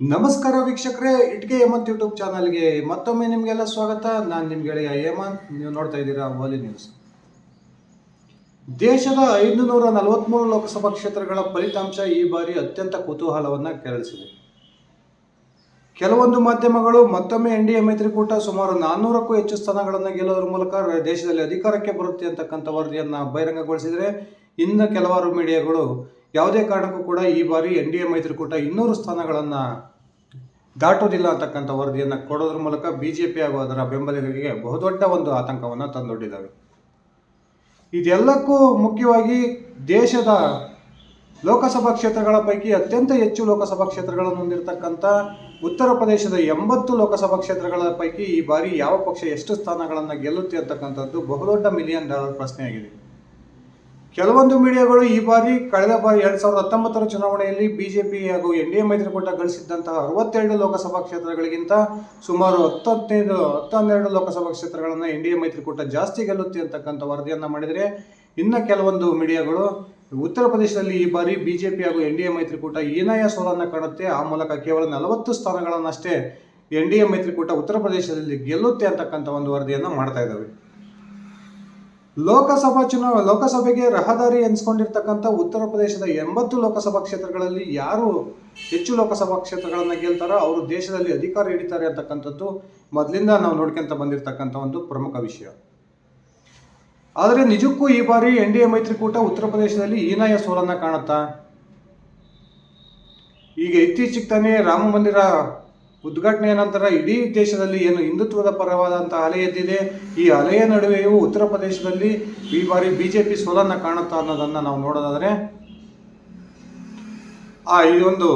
ನಮಸ್ಕಾರ ವೀಕ್ಷಕರೇ ಇಟ್ಗೆ ಹೇಮಂತ್ ಯೂಟ್ಯೂಬ್ ಚಾನಲ್ಗೆ ಮತ್ತೊಮ್ಮೆ ನಿಮಗೆಲ್ಲ ಸ್ವಾಗತ. ನಾನು ನಿಮ್ಮ ಗೆಳೆಯ ಹೇಮಂತ್. ನೀವು ನೋಡ್ತಾ ಇದ್ದೀರಾ ಓಲಿ ನ್ಯೂಸ್ ದೇಶದ ಐದುನೂರ ನಲವತ್ತ್ಮೂರು ಲೋಕಸಭಾ ಕ್ಷೇತ್ರಗಳ ಫಲಿತಾಂಶ ಈ ಬಾರಿ ಅತ್ಯಂತ ಕುತೂಹಲವನ್ನು ಕೆರಳಿಸಿದೆ. ಕೆಲವೊಂದು ಮಾಧ್ಯಮಗಳು ಮತ್ತೊಮ್ಮೆ ಎನ್ ಡಿ ಎ ಮೈತ್ರಿಕೂಟ ಸುಮಾರು ನಾನ್ನೂರಕ್ಕೂ ಹೆಚ್ಚು ಸ್ಥಾನಗಳನ್ನು ಗೆಲ್ಲುವುದರ ಮೂಲಕ ದೇಶದಲ್ಲಿ ಅಧಿಕಾರಕ್ಕೆ ಬರುತ್ತೆ ಅಂತಕ್ಕಂಥ ವರದಿಯನ್ನು ಬಹಿರಂಗಗೊಳಿಸಿದರೆ ಇನ್ನು ಕೆಲವಾರು ಮೀಡಿಯಾಗಳು ಯಾವುದೇ ಕಾರಣಕ್ಕೂ ಕೂಡ ಈ ಬಾರಿ ಎನ್ ಡಿ ಎ ಮೈತ್ರಿಕೂಟ ಇನ್ನೂರು ಸ್ಥಾನಗಳನ್ನು ದಾಟುವುದಿಲ್ಲ ಅಂತಕ್ಕಂಥ ವರದಿಯನ್ನು ಕೊಡೋದ್ರ ಮೂಲಕ ಬಿ ಜೆ ಪಿ ಹಾಗೂ ಅದರ ಬೆಂಬಲಿಗರಿಗೆ ಬಹುದೊಡ್ಡ ಒಂದು ಆತಂಕವನ್ನು ತಂದೊಡ್ಡಿದ್ದಾವೆ ಇದೆಲ್ಲಕ್ಕೂ ಮುಖ್ಯವಾಗಿ ದೇಶದ ಲೋಕಸಭಾ ಕ್ಷೇತ್ರಗಳ ಪೈಕಿ ಅತ್ಯಂತ ಹೆಚ್ಚು ಲೋಕಸಭಾ ಕ್ಷೇತ್ರಗಳನ್ನು ಹೊಂದಿರತಕ್ಕಂಥ ಉತ್ತರ ಪ್ರದೇಶದ ಎಂಬತ್ತು ಲೋಕಸಭಾ ಕ್ಷೇತ್ರಗಳ ಪೈಕಿ ಈ ಬಾರಿ ಯಾವ ಪಕ್ಷ ಎಷ್ಟು ಸ್ಥಾನಗಳನ್ನು ಗೆಲ್ಲುತ್ತೆ ಅಂತಕ್ಕಂಥದ್ದು ಬಹುದೊಡ್ಡ ಮಿಲಿಯನ್ ಡಾಲರ್ ಪ್ರಶ್ನೆಯಾಗಿದೆ. ಕೆಲವೊಂದು ಮೀಡಿಯಾಗಳು ಈ ಬಾರಿ ಕಳೆದ ಬಾರಿ ಎರಡ್ ಸಾವಿರದ ಹತ್ತೊಂಬತ್ತರ ಚುನಾವಣೆಯಲ್ಲಿ ಬಿಜೆಪಿ ಹಾಗೂ ಎನ್ ಡಿ ಎ ಮೈತ್ರಿಕೂಟ ಗಳಿಸಿದ್ದಂತಹ ಅರವತ್ತೆರಡು ಲೋಕಸಭಾ ಕ್ಷೇತ್ರಗಳಿಗಿಂತ ಸುಮಾರು ಹತ್ತು ಹದಿನೈದು ಲೋಕಸಭಾ ಕ್ಷೇತ್ರಗಳನ್ನು ಎನ್ ಡಿ ಎ ಮೈತ್ರಿಕೂಟ ಜಾಸ್ತಿ ಗೆಲ್ಲುತ್ತೆ ಅಂತಕ್ಕಂಥ ವರದಿಯನ್ನು ಮಾಡಿದರೆ ಇನ್ನು ಕೆಲವೊಂದು ಮೀಡಿಯಾಗಳು ಉತ್ತರ ಪ್ರದೇಶದಲ್ಲಿ ಈ ಬಾರಿ ಬಿಜೆಪಿ ಹಾಗೂ ಎನ್ ಡಿ ಎ ಮೈತ್ರಿಕೂಟ ಏನಾಯ ಸೋಲನ್ನು ಕಾಣುತ್ತೆ. ಆ ಮೂಲಕ ಕೇವಲ ನಲವತ್ತು ಸ್ಥಾನಗಳನ್ನಷ್ಟೇ ಎನ್ ಡಿ ಎ ಮೈತ್ರಿಕೂಟ ಉತ್ತರ ಪ್ರದೇಶದಲ್ಲಿ ಗೆಲ್ಲುತ್ತೆ ಅಂತಕ್ಕಂಥ ಒಂದು ವರದಿಯನ್ನು ಮಾಡ್ತಾ ಇದ್ದಾವೆ. ಲೋಕಸಭಾ ಚುನಾವ, ಲೋಕಸಭೆಗೆ ರಹದಾರಿ ಎನ್ಸ್ಕೊಂಡಿರ್ತಕ್ಕಂಥ ಉತ್ತರ ಪ್ರದೇಶದ ಎಂಬತ್ತು ಲೋಕಸಭಾ ಕ್ಷೇತ್ರಗಳಲ್ಲಿ ಯಾರು ಹೆಚ್ಚು ಲೋಕಸಭಾ ಕ್ಷೇತ್ರಗಳನ್ನು ಗೆಲ್ತಾರೋ ಅವರು ದೇಶದಲ್ಲಿ ಅಧಿಕಾರ ಹಿಡಿತಾರೆ ಅಂತಕ್ಕಂಥದ್ದು ಮೊದಲಿಂದ ನಾವು ನೋಡ್ಕೊಂತ ಬಂದಿರತಕ್ಕಂಥ ಒಂದು ಪ್ರಮುಖ ವಿಷಯ. ಆದರೆ ನಿಜಕ್ಕೂ ಈ ಬಾರಿ ಎನ್ ಡಿ ಎ ಮೈತ್ರಿಕೂಟ ಉತ್ತರ ಪ್ರದೇಶದಲ್ಲಿ ಹೀನಾಯ ಸೋಲನ್ನ ಕಾಣುತ್ತಾ? ಈಗ ಇತ್ತೀಚೆಗೆ ತಾನೇ ರಾಮ ಮಂದಿರ ಉದ್ಘಾಟನೆಯ ನಂತರ ಇಡೀ ದೇಶದಲ್ಲಿ ಏನು ಹಿಂದುತ್ವದ ಪರವಾದಂಥ ಅಲೆ ಎದ್ದಿದೆ, ಈ ಅಲೆಯ ನಡುವೆಯೂ ಉತ್ತರ ಪ್ರದೇಶದಲ್ಲಿ ಈ ಬಾರಿ ಬಿಜೆಪಿ ಸೋಲನ್ನ ಕಾಣುತ್ತಾ ಅನ್ನೋದನ್ನ ನಾವು ನೋಡೋದಾದರೆ, ಆ, ಇದೊಂದು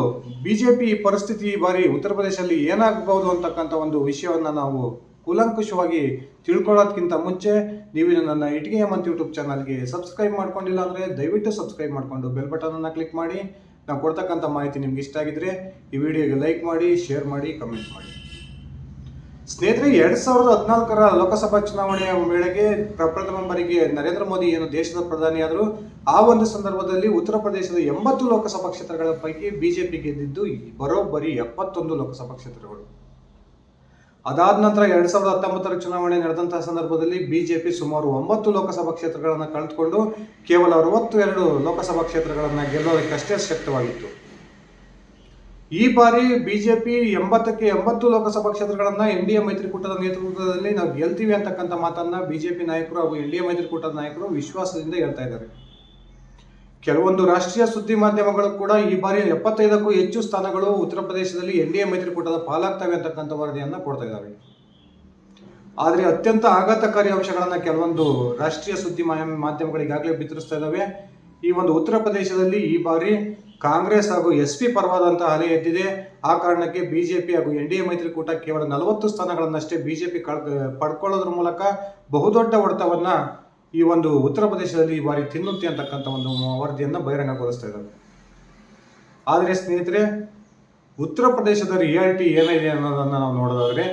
ಬಿಜೆಪಿ ಪರಿಸ್ಥಿತಿ ಈ ಬಾರಿ ಉತ್ತರ ಪ್ರದೇಶದಲ್ಲಿ ಏನಾಗಬಹುದು ಅಂತಕ್ಕಂಥ ಒಂದು ವಿಷಯವನ್ನ ನಾವು ಕೂಲಂಕುಷವಾಗಿ ತಿಳ್ಕೊಳ್ಳೋದಕ್ಕಿಂತ ಮುಂಚೆ ನೀವು ನನ್ನ ಇಟ್ಗೆ ಅಂತ ಯೂಟ್ಯೂಬ್ ಚಾನಲ್ಗೆ ಸಬ್ಸ್ಕ್ರೈಬ್ ಮಾಡ್ಕೊಂಡಿಲ್ಲ ಅಂದರೆ ದಯವಿಟ್ಟು ಸಬ್ಸ್ಕ್ರೈಬ್ ಮಾಡಿಕೊಂಡು ಬೆಲ್ ಬಟನನ್ನು ಕ್ಲಿಕ್ ಮಾಡಿ. ನಾವು ಕೊಡ್ತಕ್ಕಂಥ ಮಾಹಿತಿ ನಿಮ್ಗೆ ಇಷ್ಟ ಆಗಿದ್ರೆ ಈ ವಿಡಿಯೋಗೆ ಲೈಕ್ ಮಾಡಿ ಶೇರ್ ಮಾಡಿ ಕಮೆಂಟ್ ಮಾಡಿ. ಸ್ನೇಹಿತರೆ, ಎರಡ್ ಸಾವಿರದ ಹದಿನಾಲ್ಕರ ಲೋಕಸಭಾ ಚುನಾವಣೆಯ ವೇಳೆಗೆ ಪ್ರಪ್ರಥಮ ಬಾರಿಗೆ ನರೇಂದ್ರ ಮೋದಿ ಏನು ದೇಶದ ಪ್ರಧಾನಿಯಾದರು ಆ ಒಂದು ಸಂದರ್ಭದಲ್ಲಿ ಉತ್ತರ ಪ್ರದೇಶದ ಎಂಬತ್ತು ಲೋಕಸಭಾ ಕ್ಷೇತ್ರಗಳ ಪೈಕಿ ಬಿಜೆಪಿ ಗೆದ್ದಿದ್ದು ಬರೋಬ್ಬರಿ ಎಪ್ಪತ್ತೊಂದು ಲೋಕಸಭಾ ಕ್ಷೇತ್ರಗಳು. ಅದಾದ ನಂತರ ಎರಡ್ ಸಾವಿರದ ಹತ್ತೊಂಬತ್ತರ ಚುನಾವಣೆ ನಡೆದಂತಹ ಸಂದರ್ಭದಲ್ಲಿ ಬಿಜೆಪಿ ಸುಮಾರು ಒಂಬತ್ತು ಲೋಕಸಭಾ ಕ್ಷೇತ್ರಗಳನ್ನು ಕಳೆದುಕೊಂಡು ಕೇವಲ ಅರವತ್ತು ಎರಡು ಲೋಕಸಭಾ ಕ್ಷೇತ್ರಗಳನ್ನು ಗೆಲ್ಲೋದಕ್ಕಷ್ಟೇ ಶಕ್ತವಾಗಿತ್ತು. ಈ ಬಾರಿ ಬಿಜೆಪಿ ಎಂಬತ್ತಕ್ಕೆ ಎಂಬತ್ತು ಲೋಕಸಭಾ ಕ್ಷೇತ್ರಗಳನ್ನು ಎನ್ ಡಿ ಎ ಮೈತ್ರಿಕೂಟದ ನೇತೃತ್ವದಲ್ಲಿ ನಾವು ಗೆಲ್ತೀವಿ ಅಂತಕ್ಕಂಥ ಮಾತನ್ನ ಬಿಜೆಪಿ ನಾಯಕರು ಹಾಗೂ ಎನ್ ಡಿ ಮೈತ್ರಿಕೂಟದ ನಾಯಕರು ವಿಶ್ವಾಸದಿಂದ ಹೇಳ್ತಾ ಇದ್ದಾರೆ. ಕೆಲವೊಂದು ರಾಷ್ಟ್ರೀಯ ಸುದ್ದಿ ಮಾಧ್ಯಮಗಳು ಕೂಡ ಈ ಬಾರಿ ಎಪ್ಪತ್ತೈದಕ್ಕೂ ಹೆಚ್ಚು ಸ್ಥಾನಗಳು ಉತ್ತರ ಪ್ರದೇಶದಲ್ಲಿ ಎನ್ ಡಿ ಎ ಮೈತ್ರಿಕೂಟದ ಪಾಲಾಗ್ತವೆ ಅಂತಕ್ಕಂಥ ವರದಿಯನ್ನು ಕೊಡ್ತಾ ಇದ್ದಾವೆ ಆದರೆ ಅತ್ಯಂತ ಆಘಾತಕಾರಿ ಅಂಶಗಳನ್ನು ಕೆಲವೊಂದು ರಾಷ್ಟ್ರೀಯ ಸುದ್ದಿ ಮಾಧ್ಯಮಗಳು ಈಗಾಗಲೇ ಬಿತ್ತರಿಸ್ತಾ ಇದ್ದಾವೆ ಈ ಒಂದು ಉತ್ತರ ಪ್ರದೇಶದಲ್ಲಿ ಈ ಬಾರಿ ಕಾಂಗ್ರೆಸ್ ಹಾಗೂ ಎಸ್ ಪಿ ಪರವಾದಂತಹ ಅಲೆ ಎದ್ದಿದೆ. ಆ ಕಾರಣಕ್ಕೆ ಬಿಜೆಪಿ ಹಾಗೂ ಎನ್ ಡಿ ಎ ಮೈತ್ರಿಕೂಟ ಕೇವಲ ನಲವತ್ತು ಸ್ಥಾನಗಳನ್ನಷ್ಟೇ ಬಿಜೆಪಿ ಕಳ್ ಪಡ್ಕೊಳ್ಳೋದ್ರ ಮೂಲಕ ಬಹುದೊಡ್ಡ ಹೊಡೆತವನ್ನ ಈ ಒಂದು ಉತ್ತರ ಪ್ರದೇಶದಲ್ಲಿ ಈ ಬಾರಿ ತಿನ್ನುತ್ತೆ ಅಂತಕ್ಕಂಥ ಒಂದು ವರದಿಯನ್ನು ಬಹಿರಂಗಗೊಳಿಸ್ತಾ ಇದ್ದಾರೆ. ಆದರೆ ಸ್ನೇಹಿತರೆ, ಉತ್ತರ ಪ್ರದೇಶದ ರಿಯಾಲಿಟಿ ಏನಿದೆ ಅನ್ನೋದನ್ನು ನಾವು ನೋಡೋದಾದರೆ,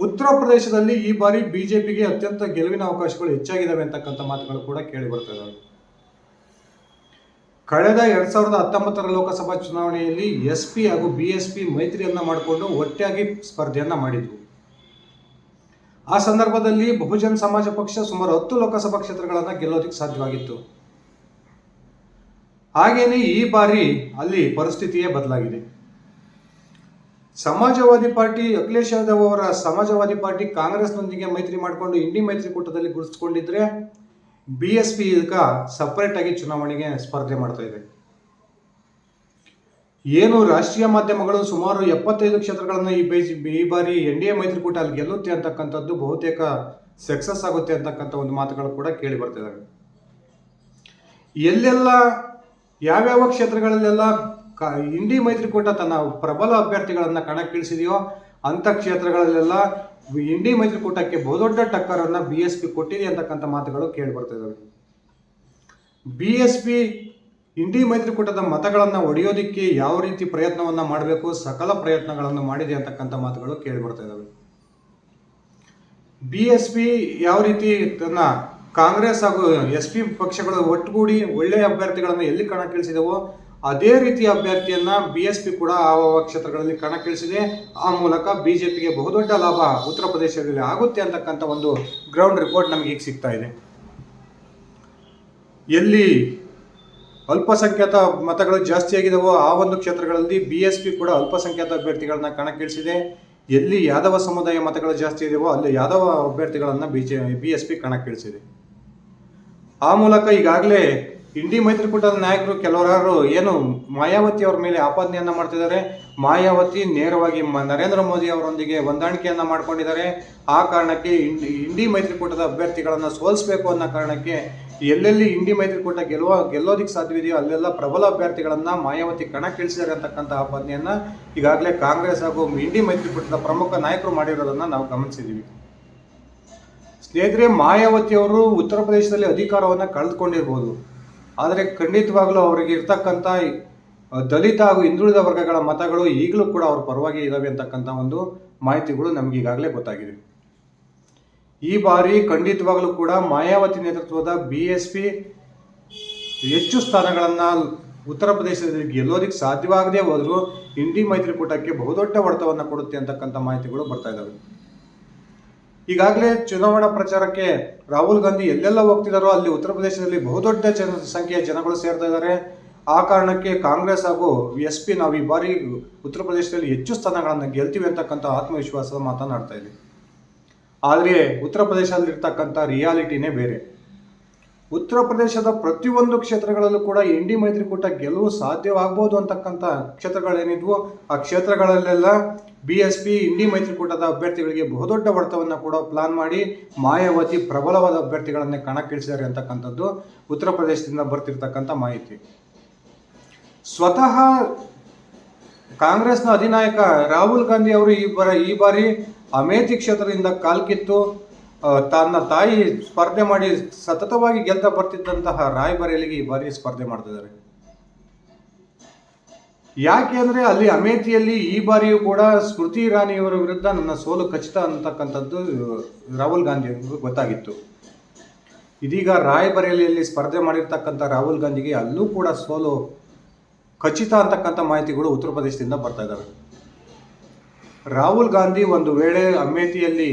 ಉತ್ತರ ಪ್ರದೇಶದಲ್ಲಿ ಈ ಬಾರಿ ಬಿ ಜೆ ಪಿಗೆ ಅತ್ಯಂತ ಗೆಲುವಿನ ಅವಕಾಶಗಳು ಹೆಚ್ಚಾಗಿದ್ದಾವೆ ಅಂತಕ್ಕಂಥ ಮಾತುಗಳು ಕೂಡ ಕೇಳಿ ಬರ್ತಾ ಇದ್ದಾವೆ ಕಳೆದ ಎರಡ್ ಸಾವಿರದ ಹತ್ತೊಂಬತ್ತರ ಲೋಕಸಭಾ ಚುನಾವಣೆಯಲ್ಲಿ ಎಸ್ ಪಿ ಹಾಗೂ ಬಿ ಎಸ್ ಪಿ ಮೈತ್ರಿಯನ್ನ ಮಾಡಿಕೊಂಡು ಒಟ್ಟಾಗಿ ಸ್ಪರ್ಧೆಯನ್ನ ಮಾಡಿದ್ವು. ಆ ಸಂದರ್ಭದಲ್ಲಿ ಬಹುಜನ್ ಸಮಾಜ ಪಕ್ಷ ಸುಮಾರು ಹತ್ತು ಲೋಕಸಭಾ ಕ್ಷೇತ್ರಗಳನ್ನು ಗೆಲ್ಲೋದಕ್ಕೆ ಸಾಧ್ಯವಾಗಿತ್ತು. ಹಾಗೇನೆ ಈ ಬಾರಿ ಅಲ್ಲಿ ಪರಿಸ್ಥಿತಿಯೇ ಬದಲಾಗಿದೆ. ಸಮಾಜವಾದಿ ಪಾರ್ಟಿ ಅಖಿಲೇಶ್ ಯಾದವ್ ಅವರ ಸಮಾಜವಾದಿ ಪಾರ್ಟಿ ಕಾಂಗ್ರೆಸ್ನೊಂದಿಗೆ ಮೈತ್ರಿ ಮಾಡಿಕೊಂಡು ಇಂಡಿ ಮೈತ್ರಿಕೂಟದಲ್ಲಿ ಗುರುತಿಸಿಕೊಂಡಿದ್ರೆ ಬಿ ಎಸ್ ಪಿ ಇದಕ್ಕೆ ಸಪರೇಟ್ ಆಗಿ ಚುನಾವಣೆಗೆ ಸ್ಪರ್ಧೆ ಮಾಡ್ತಾ ಇದೆ. ಏನು ರಾಷ್ಟ್ರೀಯ ಮಾಧ್ಯಮಗಳು ಸುಮಾರು ಎಪ್ಪತ್ತೈದು ಕ್ಷೇತ್ರಗಳನ್ನು ಈ ಬೇಜ್ ಈ ಬಾರಿ ಎನ್ ಡಿ ಎ ಮೈತ್ರಿಕೂಟ ಅಲ್ಲಿ ಗೆಲ್ಲುತ್ತೆ ಅಂತಕ್ಕಂಥದ್ದು ಬಹುತೇಕ ಸಕ್ಸಸ್ ಆಗುತ್ತೆ ಅಂತಕ್ಕಂಥ ಒಂದು ಮಾತುಗಳು ಕೂಡ ಕೇಳಿ ಬರ್ತಿದ್ದಾವೆ ಎಲ್ಲೆಲ್ಲ, ಯಾವ್ಯಾವ ಕ್ಷೇತ್ರಗಳಲ್ಲೆಲ್ಲ ಕ ಇಂಡಿ ಮೈತ್ರಿಕೂಟ ತನ್ನ ಪ್ರಬಲ ಅಭ್ಯರ್ಥಿಗಳನ್ನು ಕಣಕ್ಕಿಳಿಸಿದೆಯೋ ಅಂಥ ಕ್ಷೇತ್ರಗಳಲ್ಲೆಲ್ಲ ಇಂಡಿ ಮೈತ್ರಿಕೂಟಕ್ಕೆ ಬಹುದೊಡ್ಡ ಟಕ್ಕರನ್ನು ಬಿ ಎಸ್ ಪಿ ಕೊಟ್ಟಿದೆ ಅಂತಕ್ಕಂಥ ಮಾತುಗಳು ಕೇಳಿ ಬರ್ತಿದ್ದಾವೆ ಬಿ ಎಸ್ ಪಿ ಇಂಡಿ ಮೈತ್ರಿಕೂಟದ ಮತಗಳನ್ನು ಒಡೆಯೋದಿಕ್ಕೆ ಯಾವ ರೀತಿ ಪ್ರಯತ್ನವನ್ನು ಮಾಡಬೇಕು, ಸಕಲ ಪ್ರಯತ್ನಗಳನ್ನು ಮಾಡಿದೆ ಅಂತಕ್ಕಂಥ ಮಾತುಗಳು ಕೇಳಿ ಬರ್ತಾ ಇದ್ದಾವೆ ಬಿ ಎಸ್ ಪಿ ಯಾವ ರೀತಿ ತನ್ನ ಕಾಂಗ್ರೆಸ್ ಹಾಗೂ ಎಸ್ ಪಿ ಪಕ್ಷಗಳು ಒಟ್ಟುಗೂಡಿ ಒಳ್ಳೆಯ ಅಭ್ಯರ್ಥಿಗಳನ್ನು ಎಲ್ಲಿ ಕಣಕ್ಕಿಳಿಸಿದವೋ, ಅದೇ ರೀತಿಯ ಅಭ್ಯರ್ಥಿಯನ್ನ ಬಿ ಎಸ್ ಪಿ ಕೂಡ ಆ ಕ್ಷೇತ್ರಗಳಲ್ಲಿ ಕಣಕ್ಕಿಳಿಸಿದೆ. ಆ ಮೂಲಕ ಬಿಜೆಪಿಗೆ ಬಹುದೊಡ್ಡ ಲಾಭ ಉತ್ತರ ಪ್ರದೇಶದಲ್ಲಿ ಆಗುತ್ತೆ ಅಂತಕ್ಕಂಥ ಒಂದು ಗ್ರೌಂಡ್ ರಿಪೋರ್ಟ್ ನಮಗೆ ಈಗ ಸಿಗ್ತಾ ಇದೆ. ಎಲ್ಲಿ ಅಲ್ಪಸಂಖ್ಯಾತ ಮತಗಳು ಜಾಸ್ತಿ ಆಗಿದವೋ ಆ ಒಂದು ಕ್ಷೇತ್ರಗಳಲ್ಲಿ ಬಿ ಎಸ್ ಪಿ ಕೂಡ ಅಲ್ಪಸಂಖ್ಯಾತ ಅಭ್ಯರ್ಥಿಗಳನ್ನ ಕಣಕ್ಕಿಳಿಸಿದೆ. ಎಲ್ಲಿ ಯಾದವ ಸಮುದಾಯ ಮತಗಳು ಜಾಸ್ತಿ ಇದೆಯೋ ಅಲ್ಲಿ ಯಾದವ ಅಭ್ಯರ್ಥಿಗಳನ್ನು B J B S P ಕಣಕ್ಕಿಳಿಸಿದೆ. ಆ ಮೂಲಕ ಈಗಾಗಲೇ ಇಂಡಿ ಮೈತ್ರಿಕೂಟದ ನಾಯಕರು ಕೆಲವರಾರು ಏನು ಮಾಯಾವತಿ ಅವರ ಮೇಲೆ ಆಪಾದನೆಯನ್ನ ಮಾಡ್ತಿದ್ದಾರೆ. ಮಾಯಾವತಿ ನೇರವಾಗಿ ನರೇಂದ್ರ ಮೋದಿ ಅವರೊಂದಿಗೆ ಹೊಂದಾಣಿಕೆಯನ್ನು ಮಾಡ್ಕೊಂಡಿದ್ದಾರೆ. ಆ ಕಾರಣಕ್ಕೆ ಇಂಡಿ ಮೈತ್ರಿಕೂಟದ ಅಭ್ಯರ್ಥಿಗಳನ್ನು ಸೋಲಿಸಬೇಕು ಅನ್ನೋ ಕಾರಣಕ್ಕೆ ಎಲ್ಲೆಲ್ಲಿ ಇಂಡಿ ಮೈತ್ರಿಕೂಟ ಗೆಲ್ಲುವ ಗೆಲ್ಲೋದಿಕ್ಕೆ ಸಾಧ್ಯವಿದೆಯೋ ಅಲ್ಲೆಲ್ಲ ಪ್ರಬಲ ಅಭ್ಯರ್ಥಿಗಳನ್ನ ಮಾಯಾವತಿ ಕಣಕ್ಕಿಳಿಸಿದ್ದಾರೆ ಅಂತಕ್ಕಂಥ ಆಪಾದನೆಯನ್ನ ಈಗಾಗಲೇ ಕಾಂಗ್ರೆಸ್ ಹಾಗೂ ಇಂಡಿ ಮೈತ್ರಿಕೂಟದ ಪ್ರಮುಖ ನಾಯಕರು ಮಾಡಿರೋದನ್ನ ನಾವು ಗಮನಿಸಿದ್ದೀವಿ ಸ್ನೇಹಿತರೆ, ಮಾಯಾವತಿ ಅವರು ಉತ್ತರ ಪ್ರದೇಶದಲ್ಲಿ ಅಧಿಕಾರವನ್ನು ಕಳೆದುಕೊಂಡಿರ್ಬೋದು. ಆದರೆ ಖಂಡಿತವಾಗ್ಲೂ ಅವರಿಗೆ ಇರ್ತಕ್ಕಂಥ ದಲಿತ ಹಾಗೂ ಹಿಂದುಳಿದ ವರ್ಗಗಳ ಮತಗಳು ಈಗಲೂ ಕೂಡ ಅವ್ರ ಪರವಾಗಿ ಇದಾವೆ ಅಂತಕ್ಕಂಥ ಒಂದು ಮಾಹಿತಿಗಳು ನಮ್ಗೆ ಈಗಾಗಲೇ ಗೊತ್ತಾಗಿದೆ. ಈ ಬಾರಿ ಖಂಡಿತವಾಗಲೂ ಕೂಡ ಮಾಯಾವತಿ ನೇತೃತ್ವದ ಬಿ ಎಸ್ ಪಿ ಹೆಚ್ಚು ಸ್ಥಾನಗಳನ್ನು ಉತ್ತರ ಪ್ರದೇಶದಲ್ಲಿ ಗೆಲ್ಲೋದಕ್ಕೆ ಸಾಧ್ಯವಾಗದೇ ಹೋದರೂ ಇಂಡಿ ಮೈತ್ರಿಕೂಟಕ್ಕೆ ಬಹುದೊಡ್ಡ ಹೊಡೆತವನ್ನು ಕೊಡುತ್ತೆ ಅಂತಕ್ಕಂಥ ಮಾಹಿತಿಗಳು ಬರ್ತಾ ಇದ್ದಾವೆ ಈಗಾಗಲೇ ಚುನಾವಣಾ ಪ್ರಚಾರಕ್ಕೆ ರಾಹುಲ್ ಗಾಂಧಿ ಎಲ್ಲೆಲ್ಲ ಹೋಗ್ತಿದ್ದಾರೋ ಅಲ್ಲಿ ಉತ್ತರ ಪ್ರದೇಶದಲ್ಲಿ ಬಹುದೊಡ್ಡ ಜನ ಸಂಖ್ಯೆಯ ಜನಗಳು ಸೇರ್ತಾ ಇದ್ದಾರೆ ಆ ಕಾರಣಕ್ಕೆ ಕಾಂಗ್ರೆಸ್ ಹಾಗೂ ಎಸ್ ಪಿ ನಾವು ಈ ಬಾರಿ ಉತ್ತರ ಪ್ರದೇಶದಲ್ಲಿ ಹೆಚ್ಚು ಸ್ಥಾನಗಳನ್ನು ಗೆಲ್ತೀವಿ ಅಂತಕ್ಕಂಥ ಆತ್ಮವಿಶ್ವಾಸದ ಮಾತನಾಡ್ತಾ ಇದೆ ಆದರೆ ಉತ್ತರ ಪ್ರದೇಶದಲ್ಲಿರ್ತಕ್ಕಂಥ ರಿಯಾಲಿಟಿನೇ ಬೇರೆ. ಉತ್ತರ ಪ್ರದೇಶದ ಪ್ರತಿಯೊಂದು ಕ್ಷೇತ್ರಗಳಲ್ಲೂ ಕೂಡ ಎನ್ ಡಿ ಮೈತ್ರಿಕೂಟ ಗೆಲುವು ಸಾಧ್ಯವಾಗಬಹುದು ಅಂತಕ್ಕಂಥ ಕ್ಷೇತ್ರಗಳೇನಿದ್ವು ಆ ಕ್ಷೇತ್ರಗಳಲ್ಲೆಲ್ಲ ಬಿ ಎಸ್ ಪಿ ಇಂಡಿ ಮೈತ್ರಿಕೂಟದ ಅಭ್ಯರ್ಥಿಗಳಿಗೆ ಬಹುದೊಡ್ಡ ಹೊಡೆತವನ್ನು ಕೂಡ ಪ್ಲಾನ್ ಮಾಡಿ ಮಾಯಾವತಿ ಪ್ರಬಲವಾದ ಅಭ್ಯರ್ಥಿಗಳನ್ನೇ ಕಣಕ್ಕಿಳಿಸಿದ್ದಾರೆ ಅಂತಕ್ಕಂಥದ್ದು ಉತ್ತರ ಪ್ರದೇಶದಿಂದ ಬರ್ತಿರ್ತಕ್ಕಂಥ ಮಾಹಿತಿ. ಸ್ವತಃ ಕಾಂಗ್ರೆಸ್ನ ಅಧಿನಾಯಕ ರಾಹುಲ್ ಗಾಂಧಿ ಅವರು ಈ ಬರ ಈ ಬಾರಿ ಅಮೇಥಿ ಕ್ಷೇತ್ರದಿಂದ ಕಾಲ್ಕಿತ್ತು ತನ್ನ ತಾಯಿ ಸ್ಪರ್ಧೆ ಮಾಡಿ ಸತತವಾಗಿ ಗೆಲ್ತಾ ಬರ್ತಿದ್ದಂತಹ ರಾಯ್ಬರೇಲಿಗೆ ಈ ಬಾರಿ ಸ್ಪರ್ಧೆ ಮಾಡ್ತಿದ್ದಾರೆ. ಯಾಕೆ ಅಂದರೆ ಅಲ್ಲಿ ಅಮೇಥಿಯಲ್ಲಿ ಈ ಬಾರಿಯೂ ಕೂಡ ಸ್ಮೃತಿ ಇರಾನಿಯವರ ವಿರುದ್ಧ ನನ್ನ ಸೋಲು ಖಚಿತ ಅಂತಕ್ಕಂಥದ್ದು ರಾಹುಲ್ ಗಾಂಧಿ ಗೊತ್ತಾಗಿತ್ತು. ಇದೀಗ ರಾಯ್ಬರೇಲಿಯಲ್ಲಿ ಸ್ಪರ್ಧೆ ಮಾಡಿರ್ತಕ್ಕಂಥ ರಾಹುಲ್ ಗಾಂಧಿಗೆ ಅಲ್ಲೂ ಕೂಡ ಸೋಲು ಖಚಿತ ಅಂತಕ್ಕಂಥ ಮಾಹಿತಿಗಳು ಉತ್ತರ ಪ್ರದೇಶದಿಂದ ಬರ್ತಾ ಇದ್ದಾವೆ ರಾಹುಲ್ ಗಾಂಧಿ ಒಂದು ವೇಳೆ ಅಮೇಥಿಯಲ್ಲಿ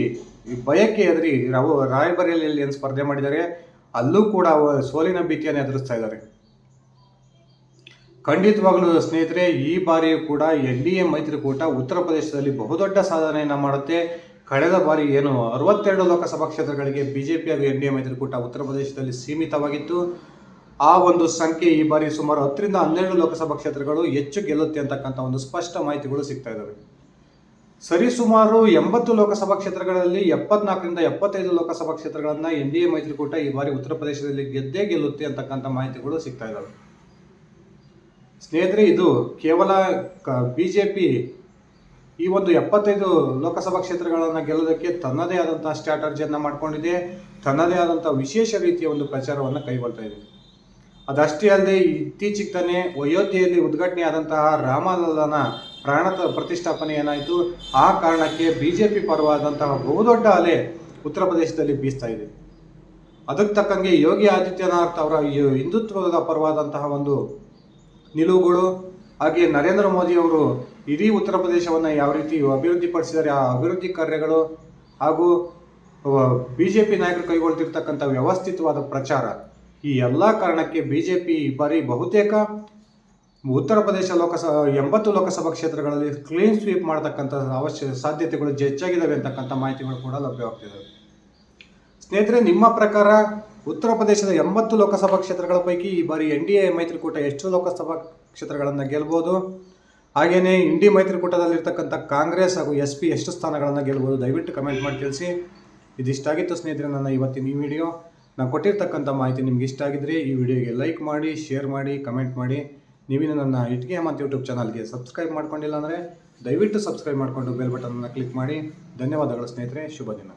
ಭಯಕ್ಕೆ ಎದುರಿ ರಾವು ರಾಯಬರೇಲಿಯಲ್ಲಿ ಏನು ಸ್ಪರ್ಧೆ ಮಾಡಿದ್ದಾರೆ, ಅಲ್ಲೂ ಕೂಡ ಸೋಲಿನ ಭೀತಿಯನ್ನು ಎದುರಿಸ್ತಾ ಇದ್ದಾರೆ. ಖಂಡಿತವಾಗ್ಲೂ ಸ್ನೇಹಿತರೆ, ಈ ಬಾರಿಯೂ ಕೂಡ ಎನ್ ಡಿ ಎ ಮೈತ್ರಿಕೂಟ ಉತ್ತರ ಪ್ರದೇಶದಲ್ಲಿ ಬಹುದೊಡ್ಡ ಸಾಧನೆಯನ್ನು ಮಾಡುತ್ತೆ. ಕಳೆದ ಬಾರಿ ಏನು ಅರವತ್ತೆರಡು ಲೋಕಸಭಾ ಕ್ಷೇತ್ರಗಳಿಗೆ ಬಿಜೆಪಿ ಹಾಗೂ ಎನ್ ಡಿ ಎ ಮೈತ್ರಿಕೂಟ ಉತ್ತರ ಪ್ರದೇಶದಲ್ಲಿ ಸೀಮಿತವಾಗಿತ್ತು. ಆ ಒಂದು ಸಂಖ್ಯೆ ಈ ಬಾರಿ ಸುಮಾರು ಹತ್ತರಿಂದ ಹನ್ನೆರಡು ಲೋಕಸಭಾ ಕ್ಷೇತ್ರಗಳು ಹೆಚ್ಚು ಗೆಲ್ಲುತ್ತೆ ಅಂತಕ್ಕಂಥ ಒಂದು ಸ್ಪಷ್ಟ ಮಾಹಿತಿಗಳು ಸಿಗ್ತಾ ಇದ್ದಾವೆ. ಸರಿಸುಮಾರು ಎಂಬತ್ತು ಲೋಕಸಭಾ ಕ್ಷೇತ್ರಗಳಲ್ಲಿ ಎಪ್ಪತ್ನಾಲ್ಕರಿಂದ ಎಪ್ಪತ್ತೈದು ಲೋಕಸಭಾ ಕ್ಷೇತ್ರಗಳನ್ನು ಎನ್ ಡಿ ಎ ಮೈತ್ರಿಕೂಟ ಈ ಬಾರಿ ಉತ್ತರ ಪ್ರದೇಶದಲ್ಲಿ ಗೆದ್ದೇ ಗೆಲ್ಲುತ್ತೆ ಅಂತಕ್ಕಂಥ ಮಾಹಿತಿಗಳು ಸಿಗ್ತಾ ಇದ್ದಾವೆ ಸ್ನೇಹಿತರೆ, ಇದು ಕೇವಲ ಬಿಜೆಪಿ ಈ ಒಂದು ಎಪ್ಪತ್ತೈದು ಲೋಕಸಭಾ ಕ್ಷೇತ್ರಗಳನ್ನು ಗೆಲ್ಲೋದಕ್ಕೆ ತನ್ನದೇ ಆದಂತಹ ಸ್ಟ್ರಾಟಜಿಯನ್ನು ಮಾಡ್ಕೊಂಡಿದೆ, ತನ್ನದೇ ಆದಂಥ ವಿಶೇಷ ರೀತಿಯ ಒಂದು ಪ್ರಚಾರವನ್ನು ಕೈಗೊಳ್ತಾ ಇದೆ. ಅದಷ್ಟೇ ಅಲ್ಲದೆ ಇತ್ತೀಚೆಗೆ ತಾನೇ ಅಯೋಧ್ಯೆಯಲ್ಲಿ ಉದ್ಘಾಟನೆ ಆದಂತಹ ರಾಮಲಲ್ಲನ ಪ್ರಾಣ ಪ್ರತಿಷ್ಠಾಪನೆ ಏನಾಯಿತು ಆ ಕಾರಣಕ್ಕೆ ಬಿ ಜೆ ಪಿ ಪರವಾದಂತಹ ಬಹುದೊಡ್ಡ ಅಲೆ ಉತ್ತರ ಪ್ರದೇಶದಲ್ಲಿ ಬೀಸ್ತಾ ಇದೆ. ಅದಕ್ಕೆ ತಕ್ಕಂಗೆ ಯೋಗಿ ಆದಿತ್ಯನಾಥ್ ಅವರ ಹಿಂದುತ್ವದ ಪರವಾದಂತಹ ಒಂದು ನಿಲುವುಗಳು, ಹಾಗೆ ನರೇಂದ್ರ ಮೋದಿ ಅವರು ಇಡೀ ಉತ್ತರ ಪ್ರದೇಶವನ್ನು ಯಾವ ರೀತಿ ಅಭಿವೃದ್ಧಿಪಡಿಸಿದ್ದಾರೆ, ಆ ಅಭಿವೃದ್ಧಿ ಕಾರ್ಯಗಳು ಹಾಗೂ ಬಿ ಜೆ ಪಿ ನಾಯಕರು ಕೈಗೊಳ್ತಿರ್ತಕ್ಕಂಥ ವ್ಯವಸ್ಥಿತವಾದ ಪ್ರಚಾರ. ಈ ಎಲ್ಲ ಕಾರಣಕ್ಕೆ ಬಿ ಜೆ ಪಿ ಈ ಬಾರಿ ಬಹುತೇಕ ಉತ್ತರ ಪ್ರದೇಶ ಲೋಕಸಭಾ, ಎಂಬತ್ತು ಲೋಕಸಭಾ ಕ್ಷೇತ್ರಗಳಲ್ಲಿ ಕ್ಲೀನ್ ಸ್ವೀಪ್ ಮಾಡತಕ್ಕಂಥ ಅವಶ್ಯ, ಸಾಧ್ಯತೆಗಳು ಹೆಚ್ಚಾಗಿದ್ದಾವೆ ಅಂತಕ್ಕಂಥ ಮಾಹಿತಿಗಳು ಕೂಡ ಲಭ್ಯವಾಗ್ತಿದ್ದಾವೆ ಸ್ನೇಹಿತರೆ, ನಿಮ್ಮ ಪ್ರಕಾರ ಉತ್ತರ ಪ್ರದೇಶದ ಎಂಬತ್ತು ಲೋಕಸಭಾ ಕ್ಷೇತ್ರಗಳ ಪೈಕಿ ಈ ಬಾರಿ ಎನ್ ಡಿ ಎ, ಮೈತ್ರಿಕೂಟ ಎಷ್ಟು ಲೋಕಸಭಾ ಕ್ಷೇತ್ರಗಳನ್ನು ಗೆಲ್ಬೋದು. ಹಾಗೆಯೇ ಇಂಡಿ ಮೈತ್ರಿಕೂಟದಲ್ಲಿರ್ತಕ್ಕಂಥ ಕಾಂಗ್ರೆಸ್ ಹಾಗೂ ಎಸ್ ಪಿ ಎಷ್ಟು ಸ್ಥಾನಗಳನ್ನು ಗೆಲ್ಬೋದು ದಯವಿಟ್ಟು ಕಮೆಂಟ್ ಮಾಡಿ ತಿಳಿಸಿ. ಇದಿಷ್ಟಾಗಿತ್ತು ಸ್ನೇಹಿತರೆ ನನ್ನ ಇವತ್ತಿನ ಈ ವಿಡಿಯೋ. ನಾನು ಕೊಟ್ಟಿರ್ತಕ್ಕಂಥ ಮಾಹಿತಿ ನಿಮ್ಗೆ ಇಷ್ಟ ಆಗಿದ್ರೆ ಈ ವಿಡಿಯೋಗೆ ಲೈಕ್ ಮಾಡಿ, ಶೇರ್ ಮಾಡಿ ಕಮೆಂಟ್ ಮಾಡಿ. ನೀವಿನ ನನ್ನ ಇಟ್ಗೆ ಮತ್ತು ಯೂಟ್ಯೂಬ್ ಚಾನಲ್ಗೆ ಸಬ್ಸ್ಕ್ರೈಬ್ ಮಾಡ್ಕೊಂಡಿಲ್ಲ ಅಂದರೆ ದಯವಿಟ್ಟು ಸಬ್ಸ್ಕ್ರೈಬ್ ಮಾಡಿಕೊಂಡು ಬೆಲ್ ಬಟನನ್ನು ಕ್ಲಿಕ್ ಮಾಡಿ. ಧನ್ಯವಾದಗಳು ಸ್ನೇಹಿತರೆ, ಶುಭ ದಿನ.